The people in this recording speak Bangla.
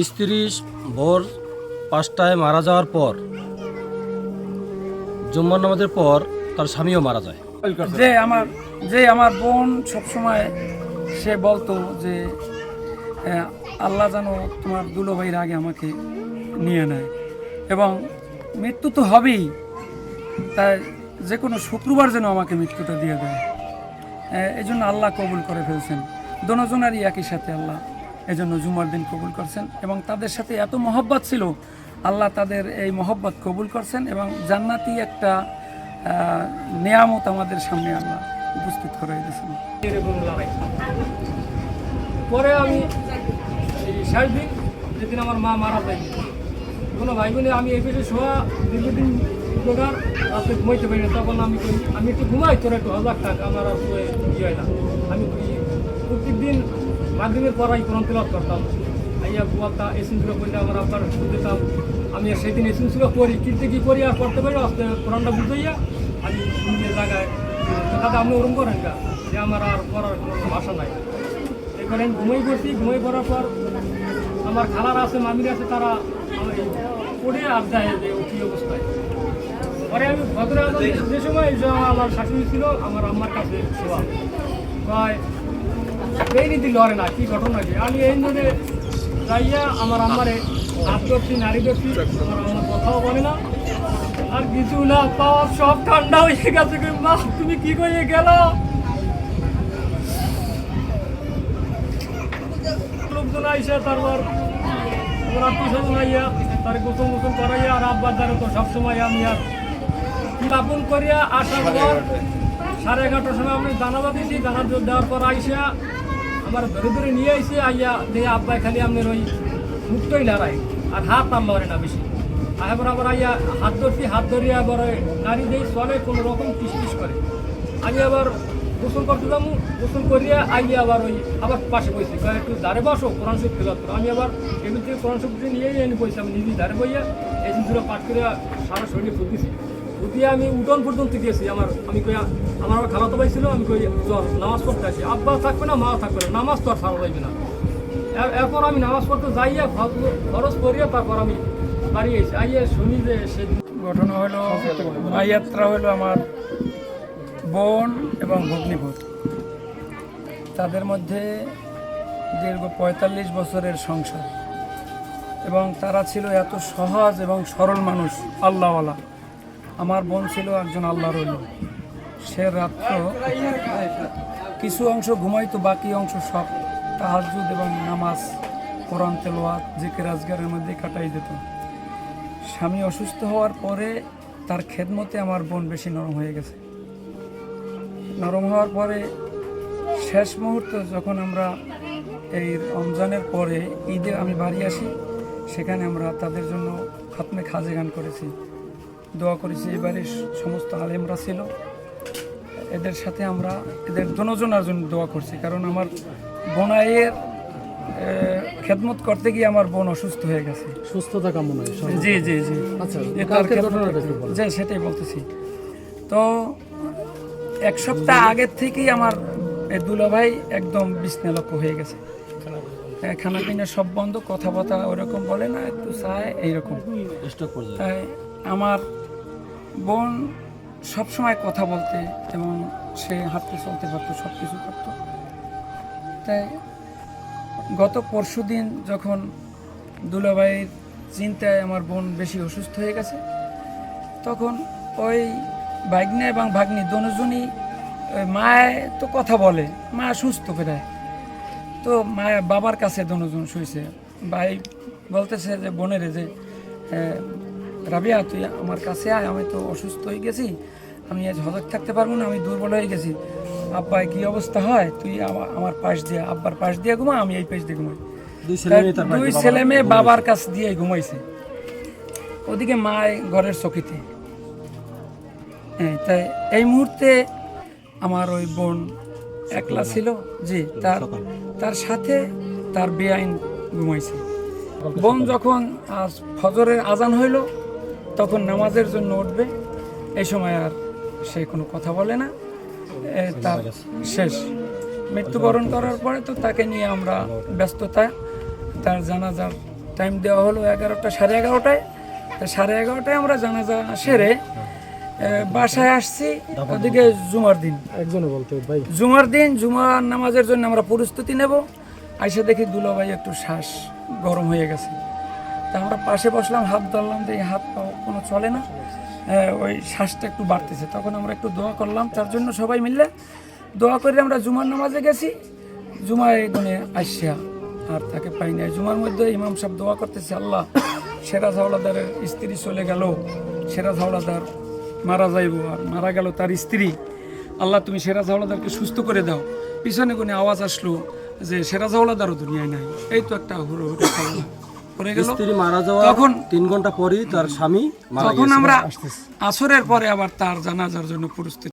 স্ত্রী ভোর পাঁচটায় মারা যাওয়ার পর, জুম্মার নামাজের পর তার স্বামীও মারা যায়। যে আমার যে আমার বোন সবসময় সে বলতো যে আল্লাহ যেন তোমার দুলো ভাইয়ের আগে আমাকে নিয়ে নেয়। এবং মৃত্যু তো হবেই, তাই যে কোনো শুক্রবার যেন আমাকে মৃত্যুটা দিয়ে দেয়। এই জন্য আল্লাহ কবুল করে ফেলছেন। দোনোজনারই একই সাথে আল্লাহ এই জন্য জুমার দিন কবুল করছেন এবং তাদের সাথে এত মহব্বত ছিল আল্লাহ তাদের এই মহব্বত কবুল করছেন এবং জান্নাতি একটা নেয়ামত আমাদের সামনে আল্লাহ উপস্থিত করে দিয়েছেন। পরে আমি শেষ দিন যেদিন আমার মা মারা যায় কোনো ভাই বোনে আমি এই পেটে শোয়া দীর্ঘদিন রাতে ঘুমাইতে পারি না। তখন আমি আমি একটু ঘুমাই তোর একটু হাজার টাকা আমার আর ইয়ে না। আমি কই, মাধ্যমের পড়াই কোরআন তেলাওয়াত করতাম। আইয়া বলতা এসিনগুলো করলে আমার আব্বার দিতাম আমি সেদিন এসিনগুলো করি, কিনতে কি করি আর করতে পারি কোরআনটা বুঝাইয়া আমি নিজের জায়গায় দাদা আপনি ওরম করেন না যে আমার আর করার কোনো ভাষা নাই। এই করেন, ঘুমাই করছি ঘুমাই করার পর আমার খালার আছে, মামির আছে, তারা পড়ে আর যায় যে কী অবস্থায়। পরে আমি ভদ্র যে সময় আমার শাশুড়ি ছিল, আমার আম্মার কাছে শোয়া কয় এই নীতি লড়ে না, কি ঘটনা কি আমি এই জন্য যাইয়া আমার আম্মারে হাত ধরছি নারী ধরছি, আমার আমার কথাও বলে না। আর কিছু না পাওয়ার সব ঠান্ডা হয়ে গেছে মা, তুমি কি করে গেল? লোকজন আইসা তারপর আমার আত্মীয় স্বজন তার গোসল গোসল করাইয়া আর আব্বার দ্বারা তো সবসময় আমি আর স্থাপন করিয়া আসার পর সাড়ে এগারোটার সময় আমি দানাবা দিয়েছি দানা দেওয়ার পর আইসা আমার ধরে ধরে নিয়ে আইসে আইয়া দিয়ে আব্বাই খালি আপনার ওই মুক্তই লড়াই, আর হাত লড়ে না বেশি। আবার আবার আইয়া হাত ধরছি হাত ধরিয়া আবার নারী দিয়ে চলে, কোনো রকম পিস করে। আমি আবার গোসল করতে যাব, গোসল করিয়া আইয়া আবার ওই আবার পাশে কয়, একটু দাঁড়ে বসো, কোরআন শরীফ তেলাওয়াত করো। আমি আবার এগুলো থেকে কোরআন শরীফ নিয়েই এনে বসছি আমি নিজে দাঁড়ে বইয়া এই জিনিসগুলো পাঠ করে সারা শরীরে ফুটিছি ফুটিয়ে আমি উঠন পর্যন্ত গেছি, আমার, আমি কই আমার আবার খালাতো ভাই ছিল, আমি কই নামাজ পড়তে আসি। আব্বা থাকবে না মাও থাকবে না, নামাজ তো আর সারা যাইবে না। এরপর আমি নামাজ পড়তে যাইয়া খরচ করিয়া তারপর আমি বাড়ি এসে আইয়া শুনি যে সেদিন ঘটনা হলো মাইয়াত্রা হলো আমার বোন এবং ভগ্নিপুর তাদের মধ্যে দীর্ঘ পঁয়তাল্লিশ বছরের সংসার। এবং তারা ছিল এত সহজ এবং সরল মানুষ, আল্লাহওয়ালা। আমার বোন ছিল একজন আল্লাহর অলি সে রাত্র কিছু অংশ ঘুমাইতো, বাকি অংশ সব তাহাজুদ এবং নামাজ, কোরআন তেলোয়াত জিকির, আজগারের মধ্যে কাটাই দিত। স্বামী অসুস্থ হওয়ার পরে তার খেদমতে আমার বোন বেশি নরম হয়ে গেছে। নরম হওয়ার পরে শেষ মুহূর্তে যখন আমরা এই রমজানের পরে ঈদে আমি বাড়ি আসি, সেখানে আমরা তাদের জন্য খাতমে খাজে গান করেছি। দোয়া করেছি এবারে সমস্ত আলেমরা ছিল। এদের সাথে আমরা এদের দনোজনার জন্য দোয়া করছি কারণ আমার বোনাইয়ের খেদমত করতে গিয়ে আমার বোন অসুস্থ হয়ে গেছে। সুস্থতা কামনা জি জি জি। আচ্ছা যে সেটাই বলতেছি। তো এক সপ্তাহ আগের থেকেই আমার দুলাভাই একদম বিস্নেলক্ষ হয়ে গেছে। খানা পিনা সব বন্ধ কথাবার্তা ওরকম বলে না একটু চায় এইরকম। তাই আমার বোন সবসময় কথা বলতে এবং সে হাঁটতে চলতে পারতো সব কিছু করতো তাই গত পরশু দিন যখন দুলাভাইয়ের চিন্তায় আমার বোন বেশি অসুস্থ হয়ে গেছে, তখন ওই ভাগ্নে এবং ভাগ্নি দুজনই ওই মায় তো কথা বলে, মা সুস্থ প্রায়। তো মায়া বাবার কাছে দুজন শুয়েছে ভাই বলতেছে যে, বোনের যে রাবিয়া তুই আমার কাছে আয় আমি তো অসুস্থ হয়ে গেছি। আমি আজ হজক থাকতে পারব না আমি দুর্বল হয়ে গেছি। আব্বাই কি অবস্থা হয়? তুই আমার পাশ দিয়ে আব্বার পাশ দিয়ে ঘুমা আমি এই পাশ দিয়ে ঘুমাই। দুই ছেলে মেয়ে তার দুই ছেলে মেয়ে বাবার কাছ দিয়ে ঘুমাইছে। ওদিকে মায় ঘরের চকিতে। হ্যাঁ তাই এই মুহূর্তে আমার ওই বোন একলা ছিল জি তার তার সাথে তার বেআইন ঘুমাইছে। বোন যখন আজ ফজরের আজান হইল তখন নামাজের জন্য উঠবে। এই সময় আর সে কোনো কথা বলে না। তার শেষ। মৃত্যুবরণ করার পরে তো তাকে নিয়ে আমরা ব্যস্ততা তার জানাজার টাইম দেওয়া হলো এগারোটা সাড়ে এগারোটায়। তা সাড়ে এগারোটায় আমরা জানাজা সেরে বাসায় আসছি। ওদিকে জুমার দিন। একজনে বলতে ভাই। জুমার দিন জুমার নামাজের জন্য আমরা প্রস্তুতি নেব। আইসা দেখি দুলাভাই একটু শ্বাস গরম হয়ে গেছে। তা আমরা পাশে বসলাম, হাত ধরলাম যে হাত পাও কোনো চলে না। ওই শ্বাসটা একটু বাড়তেছে। তখন আমরা একটু দোয়া করলাম। তার জন্য সবাই মিললে দোয়া করে আমরা জুমার নামাজে গেছি। জুমায় এখানে আসিয়া আর তাকে পাই নাই। জুমার মধ্যে ইমাম সাহেব দোয়া করতেছে, আল্লাহ সেরাজ হাওলাদারের স্ত্রী চলে গেল। সেরাজ হাওলাদার মারা যাইব আর মারা গেল তার স্ত্রী। আল্লাহ, তুমি সেরাজ হাওলাদারকে সুস্থ করে দাও। পিছনে কোনো আওয়াজ আসলো যে সেরাজ হাওলাদারও দুনিয়ায় নাই। এই তো একটা হুড়ো হুড়ো পড়ে গেল। স্ত্রী মারা যাওয়া তখন তিন ঘণ্টা পরেই তার স্বামী মারা তখন আমরা আসরের পরে আবার তার জানাজার জন্য প্রস্তুতি